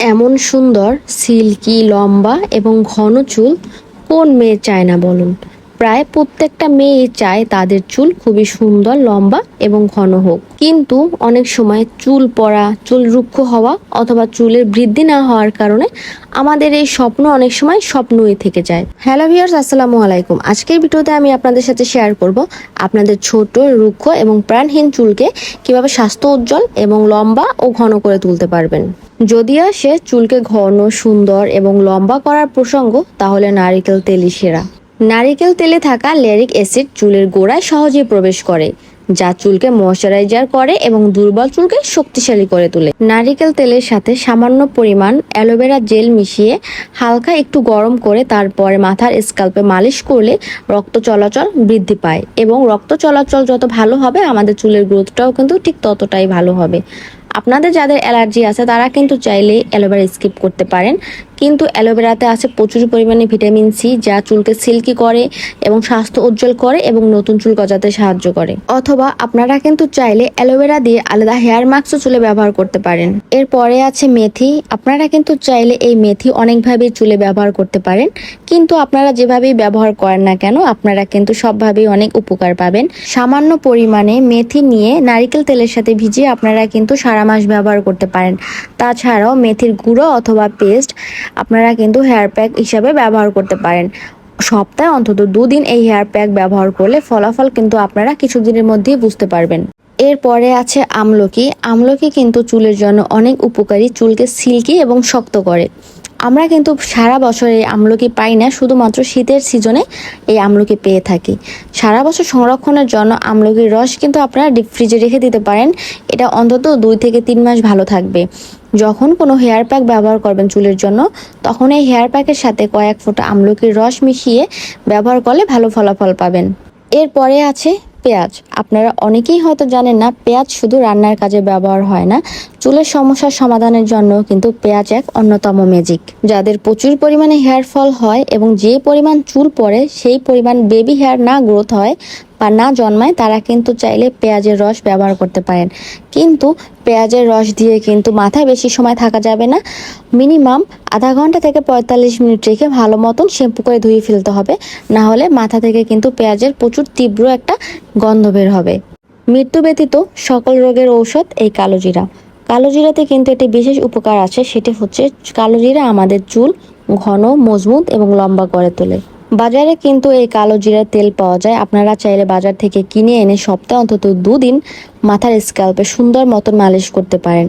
এমন সুন্দর সিল্কি লম্বা এবং ঘন চুল কোন মেয়ে চায় না বলুন? প্রায় প্রত্যেকটা মেয়ে চায় তাদের চুল খুবই সুন্দর, লম্বা এবং ঘন হোক। কিন্তু অনেক সময় চুল পড়া, চুল রুক্ষ হওয়া অথবা চুলের বৃদ্ধি না হওয়ার কারণে আমাদের এই স্বপ্ন অনেক সময় স্বপ্নই থেকে যায়। হ্যালো ভিউয়ার্স, আসসালামু আলাইকুম। আজকের ভিডিওতে আমি আপনাদের সাথে শেয়ার করব আপনাদের ছোট, রুক্ষ এবং প্রাণহীন চুলকে কীভাবে স্বাস্থ্য উজ্জ্বল এবং লম্বা ও ঘন করে তুলতে পারবেন। যদি আসে চুলকে ঘন, সুন্দর এবং লম্বা করার প্রসঙ্গ, তাহলে নারিকেল তেলই সেরা। নারিকেল তেলে থাকা লেরিক অ্যাসিড চুলের গোড়ায় সহজে প্রবেশ করে, যা চুলকে ময়শ্চারাইজার করে এবং দুর্বল চুলকে শক্তিশালী করে তোলে। নারিকেল তেলের সাথে সামান্য পরিমাণ অ্যালোভেরা জেল মিশিয়ে হালকা একটু গরম করে তারপরে মাথার স্কাল্পে মালিশ করলে রক্ত চলাচল বৃদ্ধি পায় এবং রক্ত চলাচল যত ভালো হবে, আমাদের চুলের গ্রোথটাও কিন্তু ঠিক ততটাই ভালো হবে। আপনাদের যাদের অ্যালার্জি আছে, তারা কিন্তু চাইলে অ্যালোভেরা স্কিপ করতে পারেন। কিন্তু অ্যালোভেরাতে আছে প্রচুর পরিমাণে ভিটামিন সি, যা চুলকে সিল্কি করে এবং স্বাস্থ্য উজ্জ্বল করে এবং নতুন চুল গজাতে সাহায্য করে। অথবা আপনারা কিন্তু চাইলে অ্যালোভেরা দিয়ে আলাদা হেয়ার মাস্কও চুলে ব্যবহার করতে পারেন। এরপরে আছে মেথি। আপনারা কিন্তু চাইলে এই মেথি অনেকভাবেই চুলে ব্যবহার করতে পারেন। কিন্তু আপনারা যেভাবেই ব্যবহার করেন না কেন, আপনারা কিন্তু সবভাবেই অনেক উপকার পাবেন। সামান্য পরিমাণে মেথি নিয়ে নারিকেল তেলের সাথে ভিজিয়ে আপনারা কিন্তু সারা মাস ব্যবহার করতে পারেন। তাছাড়াও মেথির গুঁড়ো অথবা পেস্ট আপনারা কিন্তু হেয়ার প্যাক হিসাবে ব্যবহার করতে পারেন। সপ্তাহে অন্তত দুদিন এই হেয়ার প্যাক ব্যবহার করলে ফলাফল কিন্তু আপনারা কিছুদিনের মধ্যেই বুঝতে পারবেন। এরপরে আছে আমলকি। আমলকি কিন্তু চুলের জন্য অনেক উপকারী। চুলকে সিল্কি এবং শক্ত করে। আমরা কিন্তু সারা বছর এই আমলকি পাই না, শুধুমাত্র শীতের সিজনে এই আমলকি পেয়ে থাকি। সারা বছর সংরক্ষণের জন্য আমলকির রস কিন্তু আপনারা ডিপ ফ্রিজে রেখে দিতে পারেন। এটা অন্তত দুই থেকে তিন মাস ভালো থাকবে। যখন কোনো হেয়ার প্যাক ব্যবহার করবেন চুলের জন্য, তখন এই হেয়ার প্যাকের সাথে কয়েক ফোঁটা আমলকির রস মিশিয়ে ব্যবহার করলে ভালো ফলাফল পাবেন। এরপরে আছে পেঁয়াজ। আপনারা অনেকেই হয়তো জানেন না, পেঁয়াজ শুধু রান্নার কাজে ব্যবহার হয় না। চুলের সমস্যার সমাধানের জন্য কিন্তু পেঁয়াজ এক অন্যতম ম্যাজিক যাদের প্রচুর পরিমাণে হেয়ার ফল হয় এবং যে পরিমাণ চুল পড়ে, সেই পরিমাণ বেবি হেয়ার না গ্রোথ হয় বা না জন্মায়, তারা কিন্তু চাইলে পেঁয়াজের রস ব্যবহার করতে পারেন। কিন্তু পেঁয়াজের রস দিয়ে কিন্তু মাথায় বেশি সময় থাকা যাবে না। মিনিমাম আধা ঘণ্টা থেকে পঁয়তাল্লিশ মিনিট রেখে ভালো মতন শ্যাম্পু করে ধুয়ে ফেলতে হবে। না হলে মাথা থেকে কিন্তু পেঁয়াজের প্রচুর তীব্র একটা গন্ধ বের হবে। মৃত্যু ব্যতীত সকল রোগের ঔষধ এই কালো জিরা কালো জিরাতে কিন্তু একটি বিশেষ উপকার আছে, সেটি হচ্ছে কালো জিরা আমাদের চুল ঘন, মজবুত এবং লম্বা করে তোলে। বাজারে কিন্তু এই কালো জিরার তেল পাওয়া যায়। আপনারা চাইলে বাজার থেকে কিনে এনে সপ্তাহে অন্তত দুদিন মাথার স্ক্যাল্পে সুন্দর মতন মালিশ করতে পারেন।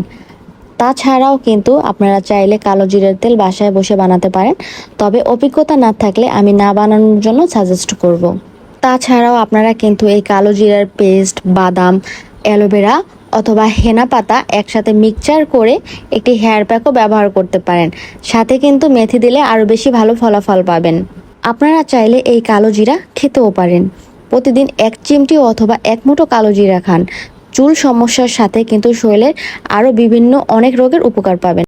তাছাড়াও কিন্তু আপনারা চাইলে কালো জিরার তেল বাসায় বসে বানাতে পারেন। তবে অভিজ্ঞতা না থাকলে আমি না বানানোর জন্য সাজেস্ট করব। তাছাড়াও আপনারা কিন্তু এই কালো জিরার পেস্ট বাদাম, অ্যালোভেরা অথবা হেনা পাতা একসাথে মিক্সচার করে একটি হেয়ার প্যাকও ব্যবহার করতে পারেন। সাথে কিন্তু মেথি দিলে আরও বেশি ভালো ফলাফল পাবেন। আপনারা চাইলে এই কালো জিরা খেতেও পারেন। প্রতিদিন এক চিমটি অথবা এক মুঠো কালো জিরা খান। চুল সমস্যার সাথে কিন্তু শরীরের আরও বিভিন্ন অনেক রোগের উপকার পাবেন।